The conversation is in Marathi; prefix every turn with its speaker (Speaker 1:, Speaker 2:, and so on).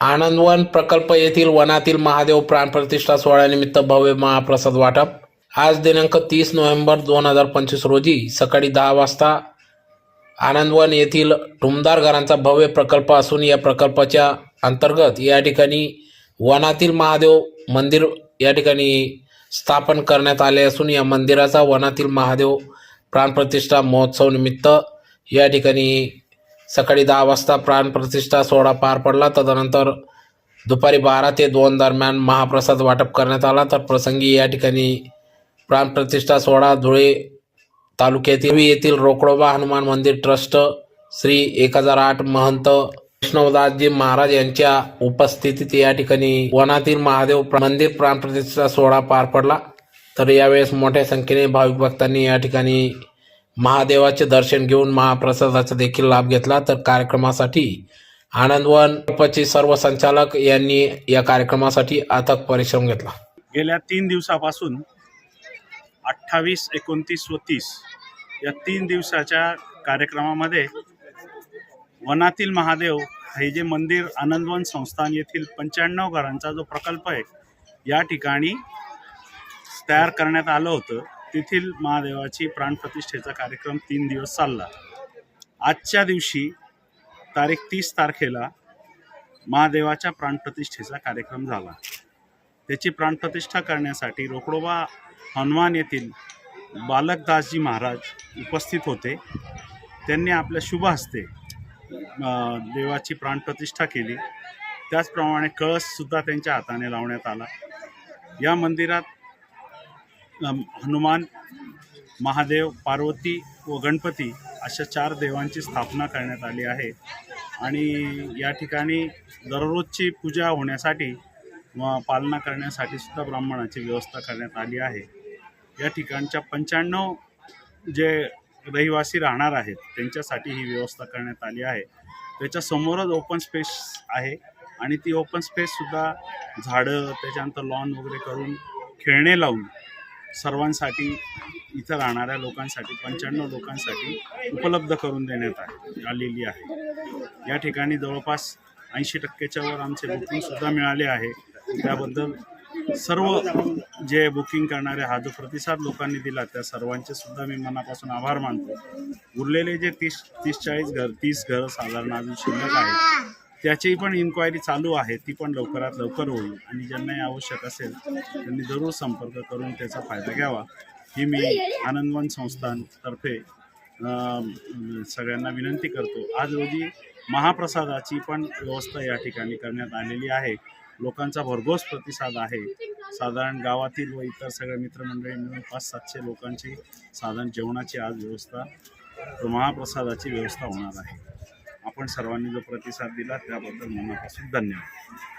Speaker 1: आनंदवन प्रकल्प येथील वनातील महादेव प्राणप्रतिष्ठा सोहळ्यानिमित्त भव्य महाप्रसाद वाटप. आज दिनांक तीस नोव्हेंबर दोन हजार पंचवीस रोजी सकाळी दहा वाजता आनंदवन येथील टुमदार घरांचा भव्य प्रकल्प असून या प्रकल्पाच्या अंतर्गत या ठिकाणी वनातील महादेव मंदिर या ठिकाणी स्थापन करण्यात आले असून या मंदिराचा वनातील महादेव प्राणप्रतिष्ठा महोत्सव निमित्त या ठिकाणी सकाळी दहा वाजता प्राणप्रतिष्ठा सोहळा पार पडला. तदनंतर दुपारी बारा ते दोन दरम्यान महाप्रसाद वाटप करण्यात आला. तर प्रसंगी या ठिकाणी प्राणप्रतिष्ठा सोहळा धुळे तालुक्यातील येथील रोकडोबा हनुमान मंदिर ट्रस्ट श्री एक हजार आठ महंत वैष्णवदासजी महाराज यांच्या उपस्थितीत या ठिकाणी वनातील महादेव मंदिर प्राणप्रतिष्ठा सोहळा पार पडला. तर यावेळेस मोठ्या संख्येने भाविक भक्तांनी या ठिकाणी महादेवाचे दर्शन घेऊन महाप्रसादाचा देखील लाभ घेतला. तर कार्यक्रमासाठी आनंदवन प्रकल्पाचे सर्व संचालक यांनी या कार्यक्रमासाठी अथक परिश्रम घेतला.
Speaker 2: गेल्या तीन दिवसापासून अठ्ठावीस एकोणतीस व तीस या तीन दिवसाच्या कार्यक्रमामध्ये वनातील महादेव हे जे मंदिर आनंदवन संस्थान येथील पंच्याण्णव घरांचा जो प्रकल्प आहे या ठिकाणी तयार करण्यात आलं होतं. तेथील महादेवाची प्राणप्रतिष्ठेचा कार्यक्रम तीन दिवस चालला. आजच्या दिवशी तारीख तीस तारखेला महादेवाच्या प्राणप्रतिष्ठेचा कार्यक्रम झाला. त्याची प्राणप्रतिष्ठा करण्यासाठी रोकडोबा हनुमान येथील बालकदासजी महाराज उपस्थित होते. त्यांनी आपल्या शुभ हस्ते देवाची प्राणप्रतिष्ठा केली. त्याचप्रमाणे कळससुद्धा त्यांच्या हाताने लावण्यात आला. या मंदिरात हनुमान महादेव पार्वती व गणपती अशा चार देवांची स्थापना करण्यात आली आहे. आणि या ठिकाणी दररोजची पूजा होण्यासाठी व पालना करण्यासाठी सुद्धा ब्राह्मणाची व्यवस्था करण्यात आली आहे. या ठिकाणच्या पंच्याण्णव जे रहिवासी राहणार आहेत त्यांच्यासाठी ही व्यवस्था करण्यात आली आहे. त्याच्यासमोरच ओपन स्पेस आहे आणि ती ओपन स्पेससुद्धा झाडं त्याच्यानंतर लॉन वगैरे करून खेळणे लावून सर्वांसाठी इथं राहणाऱ्या लोकांसाठी पंच्याण्णव लोकांसाठी उपलब्ध करून देण्यात आहे आलेली आहे. या ठिकाणी जवळपास ऐंशी टक्क्याच्यावर आमचे बुकिंगसुद्धा मिळाले आहे. त्याबद्दल सर्व जे बुकिंग करणारे हा जो प्रतिसाद लोकांनी दिला त्या सर्वांचे सुद्धा मी मनापासून आभार मानतो. उरलेले जे तीस तीस चाळीस घर तीस घरं साधारण अजून शिल्लक आहेत त्याची पण इन्क्वायरी चालू आहे ती पण लवकरात लवकर होईल. आणि ज्यांनाही आवश्यक असेल त्यांनी जरूर संपर्क करून त्याचा फायदा घ्यावा. ही मी आनंदवन संस्थानतर्फे सगळ्यांना विनंती करतो. आज रोजी महाप्रसादाची पण व्यवस्था या ठिकाणी करण्यात आलेली आहे. लोकांचा भरघोस प्रतिसाद आहे. साधारण गावातील व इतर सगळ्या मित्रमंडळी मिळून पाच सातशे लोकांची साधारण जेवणाची आज व्यवस्था महाप्रसादाची व्यवस्था होणार आहे. आपण सर्वांनी जो प्रतिसाद दिला त्याबद्दल मनापासून धन्यवाद.